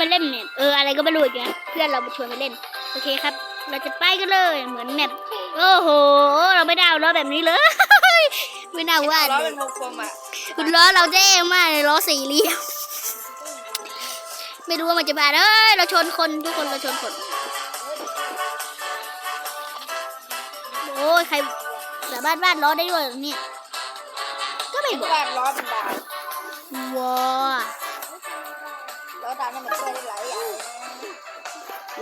มาเล่นเนี่ยเอออะไรก็ไม่รู้อีกนะเพื่อนเรามาชวนมาเล่น โอเคครับ เราจะไปกันเลยเหมือนแมปโอ้โห เราไม่ได้เอาล้อแบบนี้เลย ไม่น่าว่าล้อเลเป็ยนวงกลมอะคุณล้อเราเด้งมากเลยล้อสี่เหลี่ยมไม่รู้ว่ามันจะผ่านเอ้ยเราชนคนทุกคนเราชนคนโอ้ยใครสามารถวาดล้อได้ด้วยเหรอเนี่ยก็ไม่บอกวาดล้อเป็นดาวว้าล้อ ดาวนี่มันช่วยได้หลายอย่างเลยนะ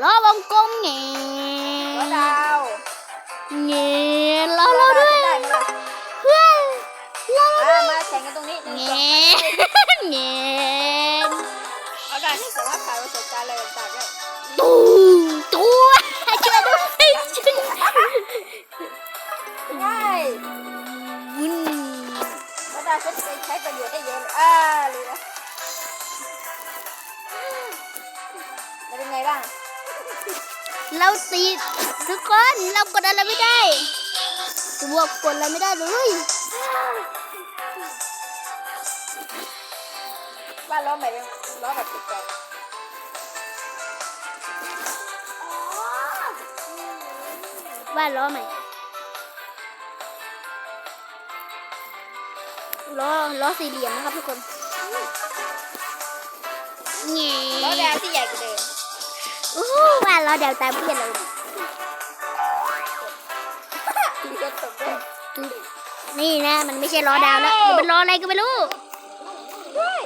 ล้อวงกลมเงี้ล้อดาวเงี้ล้อเราด้วยได้ไหมล่ะเพื่อนล้อเราอ่าด้วยมาแข่งกันตรงนี้หนึ่งสองเงี้เงี้เอาดาวนี่สามารถผ่านประสบการณ์อะไรต่างๆได้ตูมตัวช่วยด้วยช่วยด้วยง่ายวุ้นล้อดาวใช้ใช้ประโยชน์ได้เยอะเลยอ่ารู้แล้วแล้วเป็นไงบ้าง เราติดทุกคนเรากดอะไรไม่ได้ตัวกดอะไรไม่ได้เลยวาดล้อใหม่เป็นล้อแบบแปลกว่าล้อใหม่ล้อล้อสี่เหลี่ยมนะครับทุกคนเงี้ๆล้อดาวที่ใหญ่กว่าเดิมอู้หู ว่าล้อเดวตามเพื่อนเรามีกระตุกด้วยนี่นะ มันไม่ใช่ล้อดาวแล้วมันเป็นล้ออะไรก็ไม่รู้ด้วย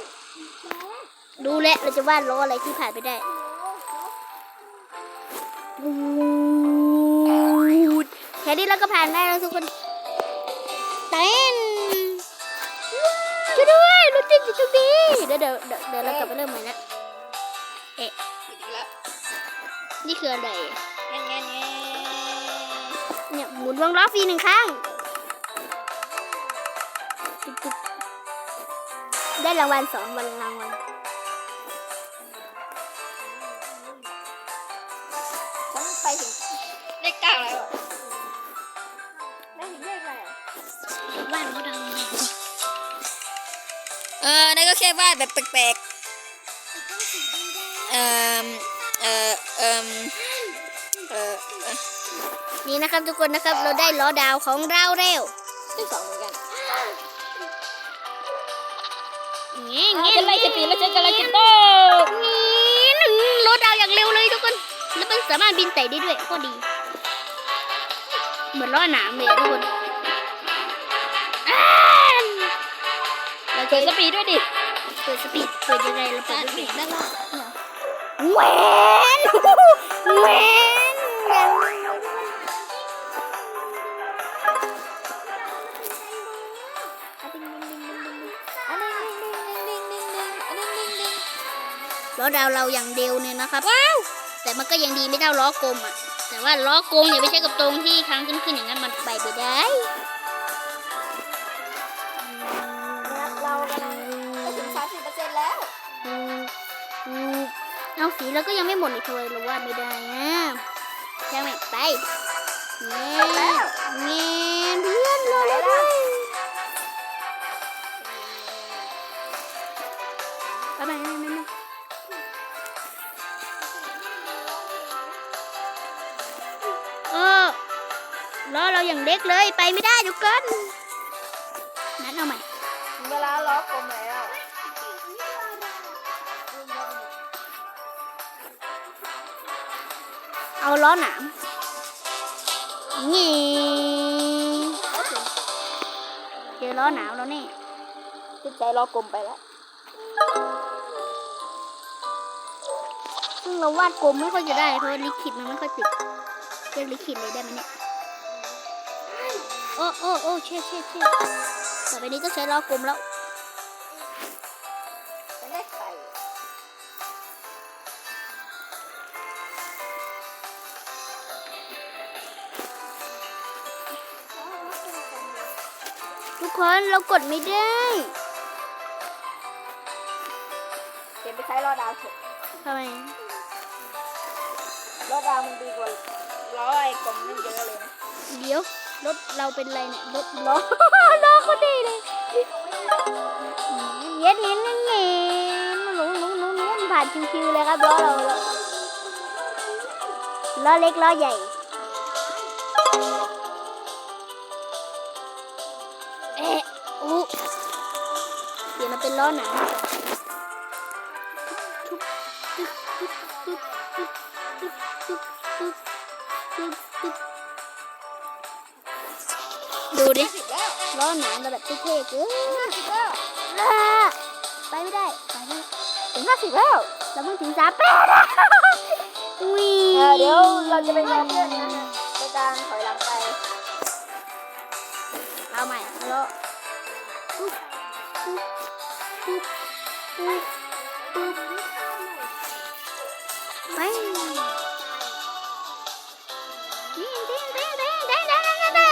ดูแลวเราจะวาดล้ออะไรที่ผ่านไปได้วูดแค่นี้เราก็ผ่านได้แล้วทุกคนเต้นช่วยด้วยรถติดอยู่ตรงนี้เดี๋ยวเดี๋ยวเดี๋ยวเดี๋ยวเรากลับไปเริ่มใหม่นะ นี่คืออะไรงั้นงั้นงั้นเนี่ยหมุนวงล้อฟรีหนึ่งครั้งตุ๊บตุ๊บได้รางวัลสองวันรางวัลฉันไปถึงเลขเก้าแล้วอะได้ถึงเลขอะไรอะว่านเขาดังเออนั่นก็แค่วาดแบบแปลกๆเอ่อ เอ่อเอ่อเอ่อเอ่อนี่นะครับทุกคนนะครับเราได้ล้อดาวของเราแล้วได้สองเหมือนกันงี้เอางี้จะไล่จะปีแล้วฉันจะไล่จะโตงี้หนึ่งล้อดาวอย่างเร็วเลยทุกคน แล้วมันสามารถบินไต่ได้ด้วยโคตรดี เหมือนล้อหนามเลยอะทุกคนอ้าวเราเปิจะดสปีดด้วยดิ เปิดสปีด เปิดยังไงเราเปิดสปีดได้แล้ว แหวนแหวนล้อดาวเราอย่างเดียวเนี่ยนะครับว้าวแต่มันก็ยังดีไม่เท่าล้อกลมอะ แต่ว่าล้อกลมอย่าไปใช้กับตรงที่ค้างขึ้นขึ้นอย่างนั้นมันไปไม่ได้ เอาสีเราก็ยังไม่หมดอีกทำไมเราว่าไม่ได้นะช่างแม่ไปเงี้ยเงี้ยเพื่อนรอเราด้วยไปไปไปไปเออล้อเราอย่างเล็กเลยไปไม่ได้ทุกคนนั้นเอาใหม่เวลาล้อกลมแล้ว เอาล้อหนามงี้เจอล้อหนามแล้วนี่จิตใจล้อกลมไปแล้วซึ่งเราวาดกลมไม่ค่อยจะได้เพราะว่าลิขิตมันไม่ค่อยติดเรียกลิขิตเลยได้ไหมเนี่ยโอ้โอ้โอ้เช่เช่เช่ต่อไปนี้ก็ใช้ล้อกลมแล้ว ทุกคนเรากดไม่ได้เดี๋ยวไปใช้ล้อดาวเถอะทำไมล้อดาวมันดีกว่าล้อไอ้กลมนั่นเยอะเลยนะเดี๋ยวรถเราเป็นไรเนี่ยรถล้อล้อเขาดีเลยเย็นเย็นเย็นเย็นหนูหนูหนูหนูผ่านานชิวๆเลยครับล้อเราล้อเล็กล้อใหญ่ เปลี่ยนเป็นล้อหนังดูดิล้อหนังแบบเท่ๆเกินไปไม่ได้ไปไม่ถึงห้าสิบแล้วเราเพิ่งถึงสามแปดวีเออเดี๋ยวเราจะไปรอเพื่อนนะฮะในการถอยหลังไปเอาใหม่แล้ว ปุ๊บปุ๊บปุ๊บไปนี่เด้งเด้งเด้งเด้งเด้งเด้งเด้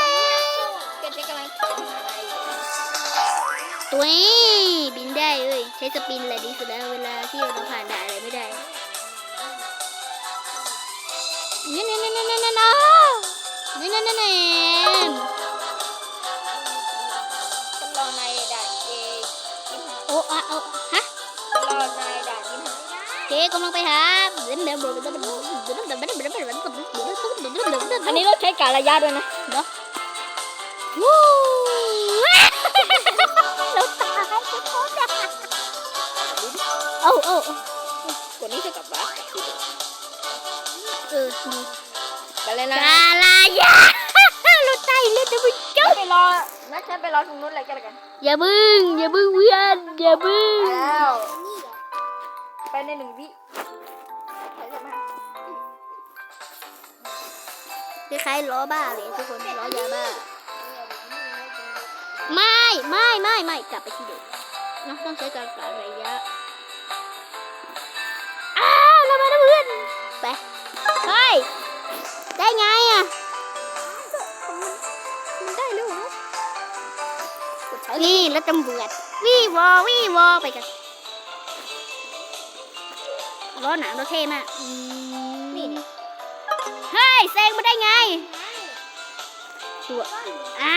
งเกดกำลังเขียนอะไรอยู่ตัวนี้บินได้เว้ยใช้สปินแหละดีสุดแล้วเวลาที่เราผ่านด่านอะไรไม่ได้นี่นี่นี่นี่นี่นี่นี่นี่นี่นี่ฉั ห้าโอ้อะโอ้ฮะฉันรอในด่านยี่ห้าเคกำลังไปหาอันอันนี้เราใช้การระยะด้วยนะเนาะวู้เราตายโอ้โอ้กดนี้เท่ากับบาสกับที่เดิมเออดีไปเลยนะ นะฉันไปรอตรงนู้นเลยก็แล้วกันอย่าบึ้งอย่าบึ้งเพื่อนอย่าบึ้งไปแล้วไปในหนึ่งวิไปเถอะมาคล้ายๆล้อบ้าเลยทุกคนล้อยาบ้า ไม่ไม่ไม่ไม่กลับไปที่เดิมเนาะต้องใช้การกะระยะอ้าวเรามาแล้วเพื่อนไปเฮ้ยได้ไงอะ นี่แล้วตำรวจวี่วอวี่วอไปกันล้อหนังเราเท่มากอืมนี่นี่เฮ้ยแซงมาได้ไงตัวอ้า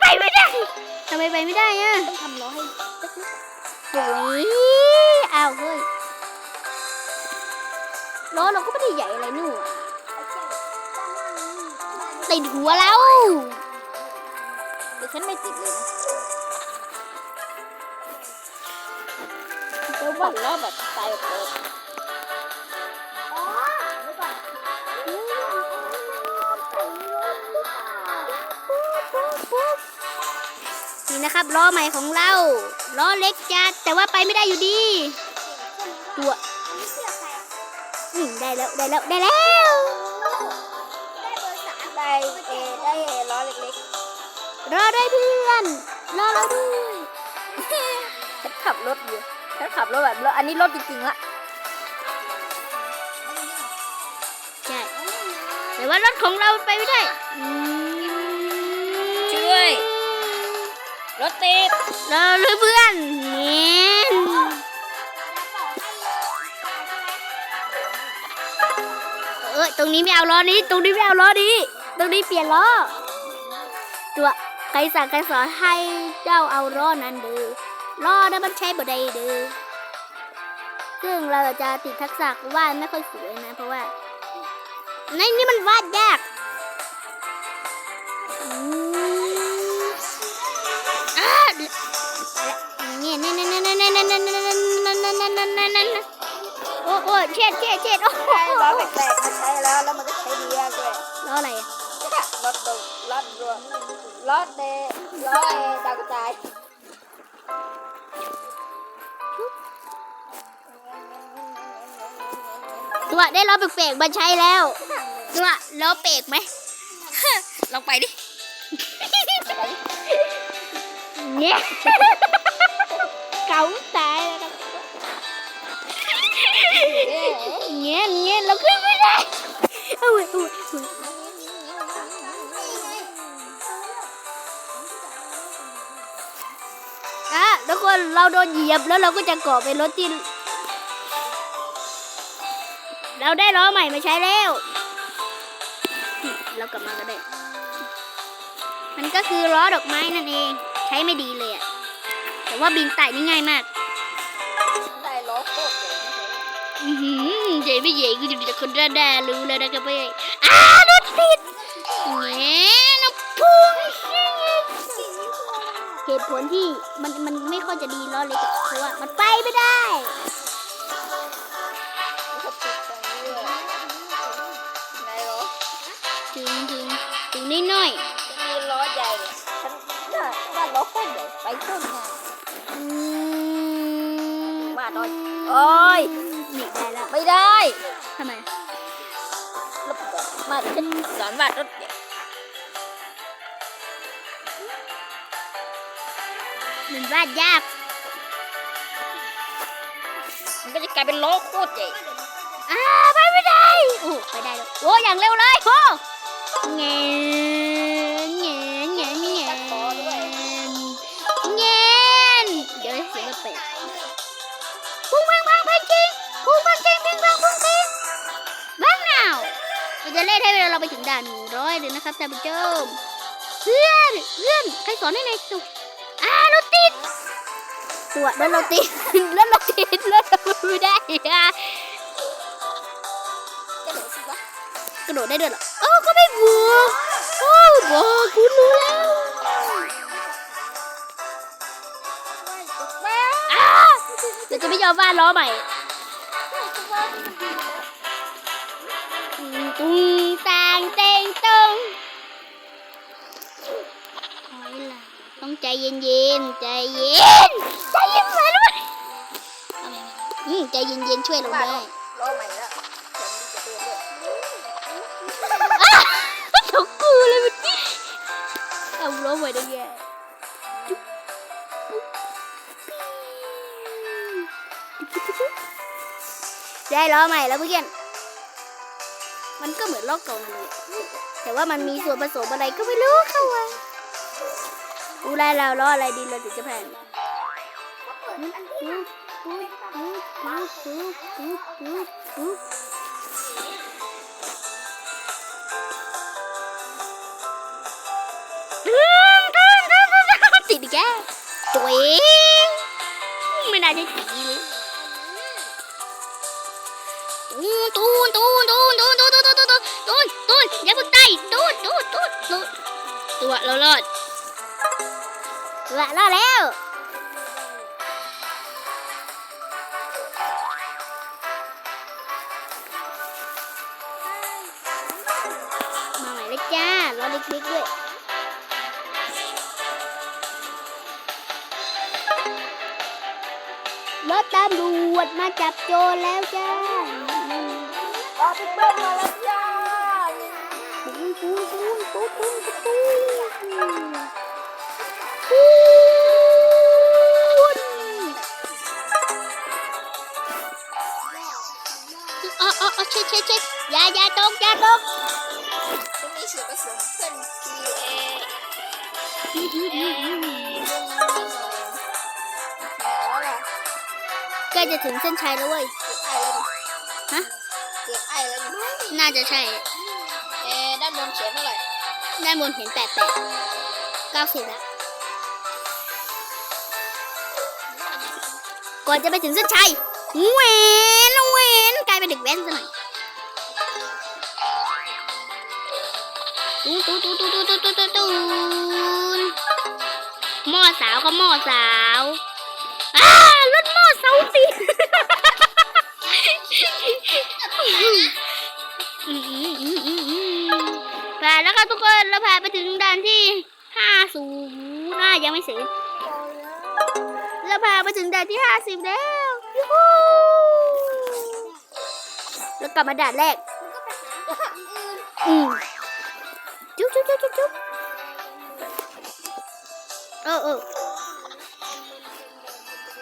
ไปไม่ได้ทำไมไปไม่ได้อะต้องทำล้อให้โอ้ยอ้าวเฮ้ยล้อเราก็ไม่ได้ใหญ่อะไรนู่นอะติดหัวแล้วเดี๋ยวฉันไม่ติดเลย นะเดี๋ยวบั่นล้อแบบสไตล์แบบเดิมนี่นะครับล้อใหม่ของเราล้อเล็กจัดแต่ว่าไปไม่ได้อยู่ดี ตัวอืมได้แล้วได้แล้วได้แล้วได้เอได้ล้อเล็กรอด้วยเพื่อนรอเราด้วย ฉันขับรถแบบรถอันนี้รถจริงๆละใช่แต่ว่ารถของเราไปไม่ได้อืมช่วยรถติดรอด้วยเพื่อนเงี้ยเออตรงนี้ไม่เอาล้อนี้ ตรงนี้ไม่เอาล้อนี้ ตรงนี้เปลี่ยนล้อตัวใครสั่งใครสอนให้เจ้าเอาล้อนั้นเด้อ ล้อนะมันใช้บ่ได้เด้อซึ่งเราจะติดทักษะวาดไม่ค่อยสวยนะ เพราะว่าในนี้มันวาดยากโอ้โอเช็ดเช็ดเช็ดโอ้โหล้อแใช้แล้วแล้วมันก็ใช้ดียากด้วยล้ออะไรอะล้อดล้อดรวมล้อเดล้อเอดากรจ ตัวได้ล้อแปลกๆมาใช้แล้วตัวล้อเปลกไหมลองไปดิเนี่ยเก๋าตายแล้วครับเงี้ยเงี้ยเราขึ้นไม่ได้เอาไว้เอาไว้เอาไว้อะทุกคนเราโดนเหยียบแล้วเราก็จะเกาะเป็นรถที่ เราได้ล้อใหม่มาใช้แล้ว เรากลับมาก็ได้ มันก็คือล้อดอกไม้นั่นเอง ใช้ไม่ดีเลยอะแต่ว่าบินไต่นี่ง่ายมากได้ล้อโคตรเจ๋งอือหือใหญ่ไม่ใหญ่กูจะมีแต่คนด้าๆรู้แล้วนะครับพี่อ้ารถติดแหมน้ำพุงเหตุผลที่มันมันไม่ค่อยจะดีล้อเล็กอะเพราะว่ามันไปไม่ได้ ไปโคตรง่ายอืมว่าน้อยโอ้ยหนีได้แล้วไม่ได้ทำไมรถมาฉันสอนว่ารถใหญ่มันวาดยาก มันก็จะกลายเป็นล้อโคตรใหญ่อ่าไปไม่ได้ โอ้ไปได้แล้วโอ้อย่างเร็วเลยโอ้เงี้ จะเล่นให้เวลาเราไปถึงด่านหนึ่งร้อยเลยนะครับท่านผู้ชมเพื่อนเพื่อนใครสอนให้ในายตุอ่ารถติดตัวรถเราติดรถเราติดรถเราไม่ได้อะกระโดดได้ด้วยเหรอเออก็ไม่บวกโอ้บอกคุณรู้แล้วแม่อ้าเดี๋ยวจะไม่ยอมว่าล้อใหม่ ตุ้งตุ้งตางเต็งตงถอยหลังต้องใจเย็นๆใจเย็นใจเย็นไปด้วยอืมใจเย็นๆช่วยเราได้ล้อใหม่แล้วฉันจะเดินด้วยตกกูเลยมันเอาล้อใหม่ได้แย่จุ๊บปุ๊บปิ๊งได้ล้อใหม่แล้วเพื่อน มันก็เหมือนล้อเก่านั่นเลยแต่ว่ามันมีส่วนผสมอะไรก็ไม่รู้เข้ามาดูแลเราล้ออะไรดีเราถึงจะแผ่นติดอีกแกตัวเองไม่น่าจะตีเลยตูนตูนตูนตูนตูนตูนตูน ตูนตูนตูนตูนอย่าเพิ่งตายตูนตูนตูนตูนตัวเรารอดตัวรอดแล้วมาใหม่เลยจ้าล้อเล็กๆด้วยรถตำรวจมาจับโจรแล้วจ้ารอพี่เบิ้ลมาแล้วจ้า ปูนปูนปูนปูนปูนปูนปูนอ๋ออ๋ออ๋อเช็ดเช็ดเช็ดอย่าอย่าตกอย่าตกจะมีส่วนผสมเส้น T A แล้วล่ะใกล้จะถึงเส้นชัยแล้วเว้ยเก็บไอแล้วดิฮะเก็บไอแล้วดิน่าจะใช่เอ๊ะด้านบน เขียนเท่าไหร่ด้านบนเห็นแปดแปดเก้าสิบแล้วก่อนจะไปถึงเส้นชัยเวนเวนกลายเป็นเด็กแว้นซะหน่อยตูนตูนตูนตูนตูนตูนตูนตูนหม้อสาวก็หม้อสาวอ้ารถหม้อเสาติดอืมอืมอืมอืมอืมผ่า นแล้วครับทุกคนเราผ่านไปถึงด่านที่ห้าศูนย์ห้ายังไม่ถึงเราผ่านมาถึงด่านที่ห้าสิบแล้วยูฮูแล้วกลับมาด่านแรกอืมจุ๊บจุ๊บจุ๊บจุ๊บจุ๊บเออเออ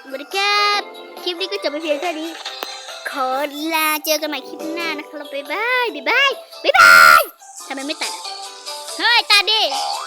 สวัสดีครับคลิปนี้ก็จบไปเพียงเท่านี้ ขอลาเจอกันใหม่คลิปหน้านะครับบ๊ายบายบ๊ายบายบ๊ายบายทำไมไม่ตัด tadi.